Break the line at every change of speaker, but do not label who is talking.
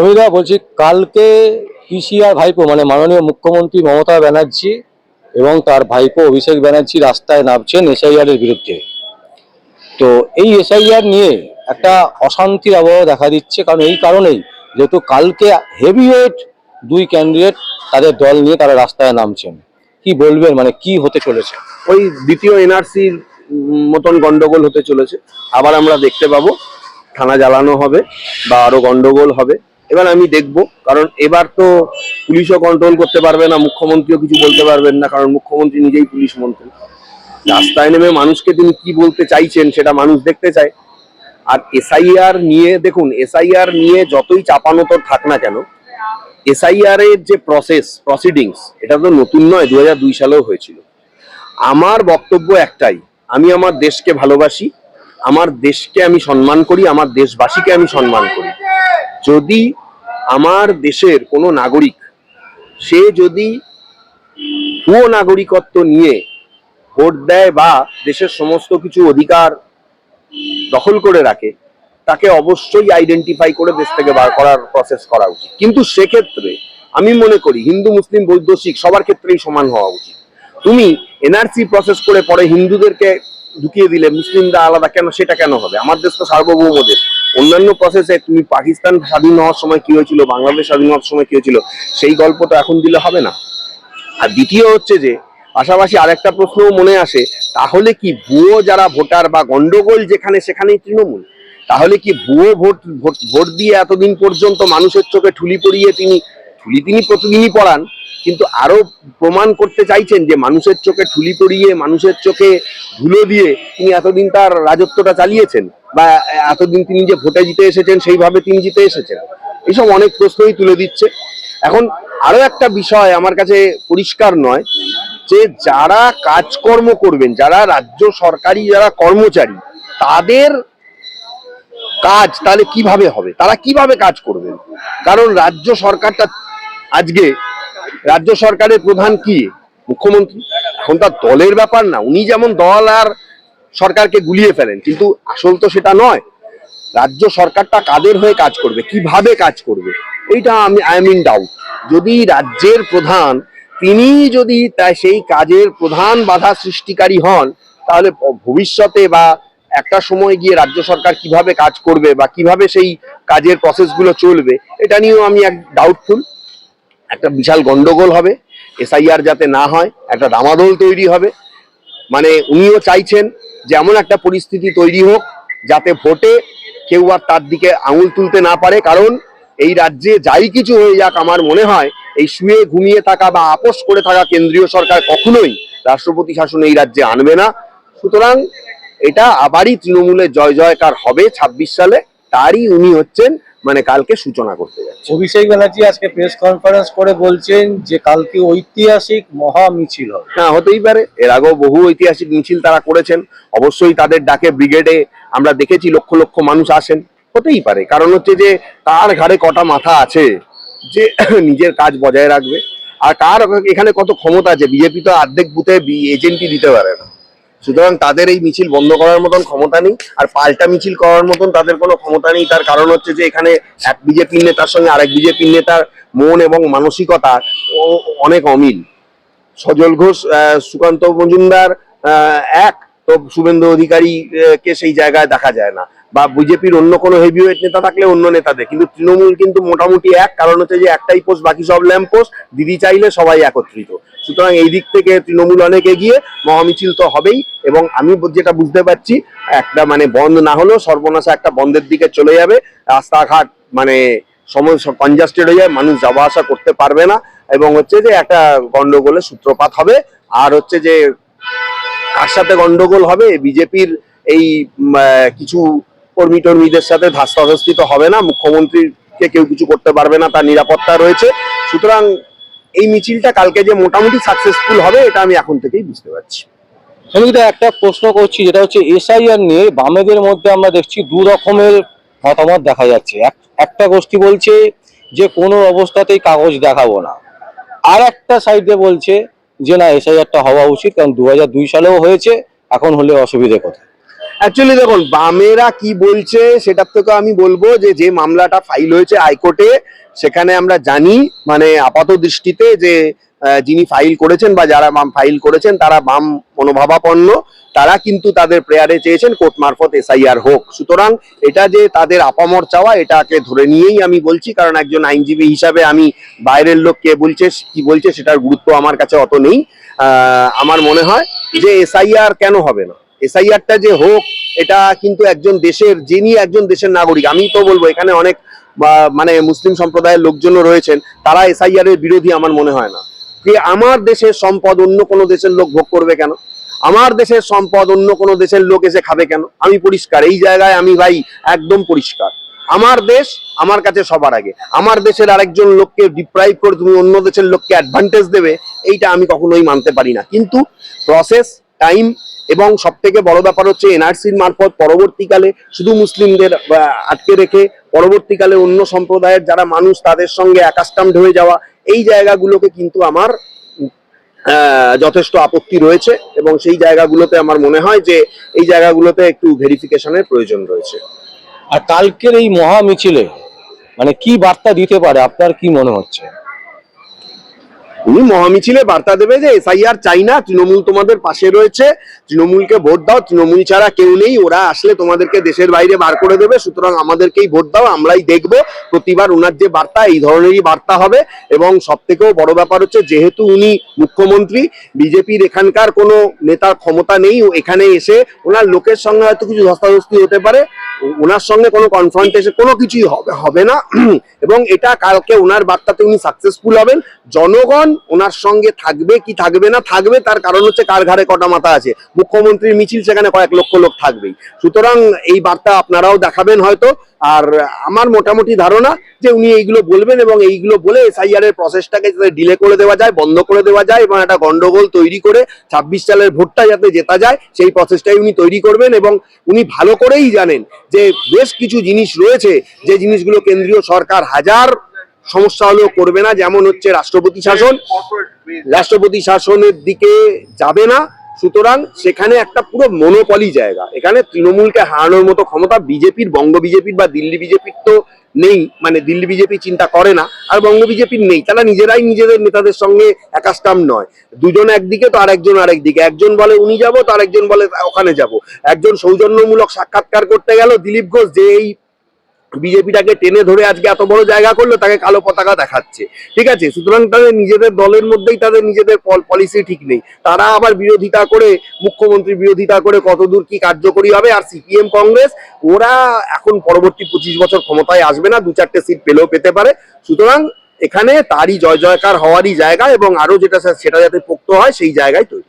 সমীরা বলছি, কালকে পিসিআর ভাইপো মানে মাননীয় মুখ্যমন্ত্রী মমতা ব্যানার্জি এবং তার ভাইপো অভিষেক ব্যানার্জি রাস্তায় নামছেন এসআইআর এর বিরুদ্ধে। তো এই এসআইআর নিয়ে একটা অশান্তির আবহাওয়া দেখা দিচ্ছে, কারণ এই কারণেই যেহেতু কালকে হেভিওয়েট দুই ক্যান্ডিডেট তাদের দল নিয়ে তারা রাস্তায় নামছেন। কি বলবেন মানে কি হতে চলেছে?
ওই দ্বিতীয় এনআরসির মতন গন্ডগোল হতে চলেছে। আবার আমরা দেখতে পাবো, থানা জ্বালানো হবে বা আরও গন্ডগোল হবে। এবার আমি দেখব, কারণ এবার তো পুলিশও কন্ট্রোল করতে পারবে না, মুখ্যমন্ত্রীও কিছু বলতে পারবেন না, কারণ মুখ্যমন্ত্রী নিজেই পুলিশ মন্ত্রী। রাস্তায় নেমে মানুষকে তিনি কি বলতে চাইছেন সেটা মানুষ দেখতে চায়। আর এসআইআর নিয়ে দেখুন এসআইআর নিয়ে যতই চাপানো তোর থাক না কেন এসআইআর এর যে প্রসেস প্রসিডিংস এটা তো নতুন নয় দু দুই সালেও হয়েছিল। আমার বক্তব্য একটাই, আমি আমার দেশকে ভালোবাসি, আমার দেশকে আমি সম্মান করি, আমার দেশবাসীকে আমি সম্মান করি। যদি আমার দেশের কোনো নাগরিক, সে যদি ভুয়ো নাগরিকত্ব নিয়ে ভোট দেয় বা দেশের সমস্ত কিছু অধিকার দখল করে রাখে, তাকে অবশ্যই আইডেন্টিফাই করে দেশ থেকে বার করার প্রসেস করা উচিত। কিন্তু সেক্ষেত্রে আমি মনে করি হিন্দু, মুসলিম বৈদ্য শিখ সবার ক্ষেত্রেই সমান হওয়া উচিত। তুমি এনআরসি প্রসেস করে পরে হিন্দুদেরকে ঢুকিয়ে দিলে, মুসলিমরা আলাদা কেন, সেটা কেন হবে? আমার দেশ তো সার্বভৌম দেশ। অন্যান্য প্রসেসে তুমি পাকিস্তান স্বাধীন হওয়ার সময় কি হয়েছিল? বাংলাদেশ স্বাধীন হওয়ার সময় কি হয়েছিল? সেই গল্পটা এখন দিলে হবে না। আর দ্বিতীয় হচ্ছে যে, পাশাপাশি আরেকটা প্রশ্নও মনে আসে, তাহলে কি ভুয়ো যারা ভোটার বা গন্ডগোল যেখানে সেখানেই তৃণমূল? তাহলে কি ভুয়ো ভোট ভোট দিয়ে এতদিন পর্যন্ত মানুষের চোখে ঠুলি পড়িয়ে তিনি ঠুলি তিনি প্রতিদিনই পড়ান, কিন্তু আরও প্রমাণ করতে চাইছেন যে মানুষের চোখে ঠুলি পরিয়ে মানুষের চোখে ধুলো দিয়ে তিনি এতদিন তার রাজত্বটা চালিয়েছেন বা এতদিন তিনি যে ভোটে জিতে এসেছেন, সেইভাবে তিনি জিতে এসেছেন। এইসব অনেক প্রশ্নই তুলে দিচ্ছে। এখন আরও একটা বিষয় আমার কাছে পরিষ্কার নয় যে যারা কাজকর্ম করবেন, যারা রাজ্য সরকারি, যারা কর্মচারী, তাদের কাজ তাহলে কীভাবে হবে? তারা কীভাবে কাজ করবেন? কারণ রাজ্য সরকারটা আজকে রাজ্য সরকারের প্রধান কি? মুখ্যমন্ত্রী? এখন তার দলের ব্যাপার না, উনি যেমন দল আর সরকারকে গুলিয়ে ফেলেন, কিন্তু আসল তো সেটা নয়। রাজ্য সরকারটা কাদের হয়ে কাজ করবে, কীভাবে কাজ করবে? এইটা আমি আই এম ইন ডাউট যদি রাজ্যের প্রধান, তিনি যদি তা- সেই কাজের প্রধান বাধা সৃষ্টিকারী হন, তাহলে ভবিষ্যতে বা একটা সময় গিয়ে রাজ্য সরকার কীভাবে কাজ করবে বা কীভাবে সেই কাজের প্রসেসগুলো চলবে, এটা নিয়েও আমি এক ডাউটফুল একটা বিশাল গন্ডগোল হবে এসআইআর যাতে না হয়, একটা দামাদল তৈরি হবে। মানে উনিও চাইছেন যে এমন একটা পরিস্থিতি তৈরি হোক, যাতে ভোটে কেউ আর তার দিকে আঙুল তুলতে না পারে। কারণ এই রাজ্যে যাই কিছু হয়ে যাক, আমার মনে হয় এই শুয়ে ঘুমিয়ে থাকা বা আপোষ করে থাকা কেন্দ্রীয় সরকার কখনোই রাষ্ট্রপতি শাসন এই রাজ্যে আনবে না। সুতরাং এটা আবারই তৃণমূলের জয় জয়কার হবে ছাব্বিশ সালে, তারই উনি হচ্ছেন মানে কালকে সূচনা করতে
অভিষেক ব্যানার্জি আজকে প্রেস কনফারেন্স করে বলছেন যে কালকে ঐতিহাসিক মহা মিছিল হবে।
হ্যাঁ হতেই পারে। এর আগেও বহু ঐতিহাসিক মিছিল তারা করেছেন। অবশ্যই তাদের ডাকে ব্রিগেডে আমরা দেখেছি লক্ষ লক্ষ মানুষ আসেন। হতেই পারে। কারণ হচ্ছে যে তার ঘাড়ে কটা মাথা আছে যে নিজের কাজ বজায় রাখবে। আর কার এখানে কত ক্ষমতা আছে? বিজেপি তো অর্ধেক বুথে এজেন্টই দিতে পারে না। সুতরাং তাদের এই মিছিল বন্ধ করার মতন ক্ষমতা নেই, আর পাল্টা মিছিল করার মতন তাদের কোনো ক্ষমতা নেই। তার কারণ হচ্ছে যে এখানে এক বিজেপির নেতার সঙ্গে আরেক বিজেপির নেতার মন এবং মানসিকতা অনেক অমিল। সজল ঘোষ সুকান্ত মজুমদার এক, তো শুভেন্দু অধিকারীকে সেই জায়গায় দেখা যায় না। বা বিজেপির অন্য কোনো হেভিওয়েট নেতা থাকলে অন্য নেতাদের কিন্তু তৃণমূল কিন্তু মোটামুটি এক, কারণ হচ্ছে যে একটাই পোস্ট বাকি সব ল্যাম্প পোস্ট দিদি চাইলে সবাই একত্রিত। সুতরাং এই দিক থেকে তৃণমূল অনেক এগিয়ে, মহামিছিল তো হবেই, এবং আমি যেটা বুঝতে পারছি, একটা মানে বন্ধ না হলেও সর্বনাশা একটা বন্ধের দিকে চলে যাবে। রাস্তাঘাট মানে সময় কনজাস্টেড হয়ে যায়, মানুষ যাওয়া আসা করতে পারবে না, এবং হচ্ছে যে একটা গন্ডগোলের সূত্রপাত হবে। আর হচ্ছে যে কার সাথে গন্ডগোল হবে? বিজেপির এই কিছু কর্মী টর্মীদের সাথে ধাস্তাধস্তি তো হবে না, মুখ্যমন্ত্রীকে কেউ কিছু করতে পারবে না, তার নিরাপত্তা রয়েছে। সুতরাং এই মিছিলটা কালকে যে মোটামুটি সাকসেসফুল হবে, এটা আমি এখন থেকেই বুঝতে পারছি।
সঙ্গীতা একটা প্রশ্ন করছি, যেটা হচ্ছে এসআইআর নিয়ে বামেদের মধ্যে আমরা দেখছি দু রকমের মতামত দেখা যাচ্ছে। এক- একটা গোষ্ঠী বলছে যে কোনো অবস্থাতেই কাগজ দেখাবো না। আর একটা সাইডে বলছে যে না, এসআইআরটা হওয়া উচিত, কারণ দু সালেও হয়েছে, এখন হলে অসুবিধে কোথায়?
অ্যাকচুয়ালি দেখুন, বামেরা কি বলছে সেটার থেকে আমি বলব যে যে মামলাটা ফাইল হয়েছে হাইকোর্টে, সেখানে আমরা জানি মানে আপাত দৃষ্টিতে যে যিনি ফাইল করেছেন বা যারা বাম ফাইল করেছেন, তারা বাম মনোভাবাপন্ন, তারা কিন্তু তাদের প্রেয়ারে চেয়েছেন কোর্ট মারফত এসআইআর হোক। সুতরাং এটা যে তাদের আপামর চাওয়া, এটাকে ধরে নিয়েই আমি বলছি, কারণ একজন আইনজীবী হিসাবে আমি বাইরের লোক কে বলছে, কি বলছে, সেটার গুরুত্ব আমার কাছে অত নেই। আমার মনে হয় যে এসআইআর কেন হবে না? এসআইআরটা যে হোক, এটা কিন্তু একজন দেশের, যিনি একজন দেশের নাগরিক, আমি তো বলব, এখানে অনেক মানে মুসলিম সম্প্রদায়ের লোকজনও রয়েছেন, তারা এসআইআর এর বিরোধী আমার মনে হয় না। যে আমার দেশের সম্পদ অন্য কোনো দেশের লোক ভোগ করবে কেন? আমার দেশের সম্পদ অন্য কোনো দেশের লোক এসে খাবে কেন? আমি পরিষ্কার, এই জায়গায় আমি ভাই একদম পরিষ্কার। আমার দেশ আমার কাছে সবার আগে। আমার দেশের আরেকজন লোককে ডিপ্রাইভ করে তুমি অন্য দেশের লোককে অ্যাডভান্টেজ দেবে, এইটা আমি কখনোই মানতে পারি না। কিন্তু প্রসেস টাইম এবং সব থেকে বড় ব্যাপার হচ্ছে এনআরসির মারফত পরবর্তীকালে শুধু মুসলিমদের আটকে রেখে পরবর্তীকালে অন্য সম্প্রদায়ের যারা মানুষ তাদের সঙ্গে অ্যাকাস্টামড হয়ে যাওয়া, এই জায়গাগুলোকে কিন্তু আমার যথেষ্ট আপত্তি রয়েছে এবং সেই জায়গাগুলোতে আমার মনে হয় যে এই জায়গাগুলোতে একটু ভেরিফিকেশনের প্রয়োজন রয়েছে।
আর কালকের এই মহা মিছিলে মানে কি বার্তা দিতে পারে? আপনার কি মনে হচ্ছে?
উনি মহামিছিলে বার্তা দেবে যে এসআইআর চাই না, তৃণমূল তোমাদের পাশে রয়েছে, তৃণমূলকে ভোট দাও, তৃণমূল ছাড়া কেউ নেই, ওরা আসলে তোমাদেরকে দেশের বাইরে বার করে দেবে, সুতরাং আমাদেরকেই ভোট দাও, আমরাই দেখব, প্রতিবার ওনার যে বার্তা, এই ধরনেরই বার্তা হবে, এবং সব থেকেও বড় ব্যাপার হচ্ছে যেহেতু উনি মুখ্যমন্ত্রী, বিজেপির এখানকার কোনো নেতার ক্ষমতা নেই এখানে এসে ওনার লোকের সঙ্গে হয়তো কিছু ধস্তাধস্তি হতে পারে, ওনার সঙ্গে কোনো কনফ্রন্টেশন কোনো কিছুই হবে হবে না, এবং এটা কালকে ওনার বার্তাতে উনি সাকসেসফুল হবেন, জনগণ ওনার সঙ্গে থাকবে কি থাকবে না থাকবে, তার কারণ হচ্ছে কার ঘাড়ে কটা মাথা আছে। মুখ্যমন্ত্রীর মিছিল সেখানে কয়েক লক্ষ লোক থাকবেই। সুতরাং এই বার্তা আপনারাও দেখাবেন হয়তো। আর আমার মোটামুটি ধারণা যে উনি এইগুলো বলবেন এবং এইগুলো বলে এসআইআর এর প্রসেসটাকে যাতে ডিলে করে দেওয়া যায়, বন্ধ করে দেওয়া যায় এবং একটা গন্ডগোল তৈরি করে ছাব্বিশ সালের ভোটটা যাতে জেতা যায়, সেই প্রসেসটাই উনি তৈরি করবেন এবং উনি ভালো করেই জানেন যে বেশ কিছু জিনিস রয়েছে, যে জিনিসগুলো কেন্দ্রীয় সরকার হাজার সমস্যা হলেও করবে না, যেমন হচ্ছে রাষ্ট্রপতি শাসন। রাষ্ট্রপতি শাসনের দিকে যাবে না, সুতরাং সেখানে একটা পুরো মনোপলি জায়গা। এখানে তৃণমূলকে হারানোর মতো ক্ষমতা বিজেপির, বঙ্গ বিজেপির বা দিল্লি বিজেপির তো নেই মানে দিল্লি বিজেপি চিন্তা করে না, আর বঙ্গ বিজেপির নেই। তারা নিজেরাই নিজেদের নেতাদের সঙ্গে একাস্টাম নয়। দুজন একদিকে তো আরেকজন আরেকদিকে। একজন বলে উনি যাব, তো আরেকজন বলে ওখানে যাব। একজন সৌজন্যমূলক সাক্ষাৎকার করতে গেল দিলীপ ঘোষ, যে এই বিজেপিটাকে টেনে ধরে আজকে এত বড় জায়গা করল, তাকে কালো পতাকা দেখাচ্ছে। ঠিক আছে? সুতরাং তাদের নিজেদের দলের মধ্যেই তাদের নিজেদের পলিসি ঠিক নেই। তারা আবার বিরোধিতা করে, মুখ্যমন্ত্রী বিরোধিতা করে কতদূর কি কার্যকরী হবে আর সিপিএম কংগ্রেস, ওরা এখন পরবর্তী পঁচিশ বছর ক্ষমতায় আসবে না, দু চারটে সিট পেলেও পেতে পারে। সুতরাং এখানে তারই জয় জয়কার হওয়ারই জায়গা এবং আরও যেটা সেটা যাতে পোক্ত হয়, সেই জায়গায় তৈরি।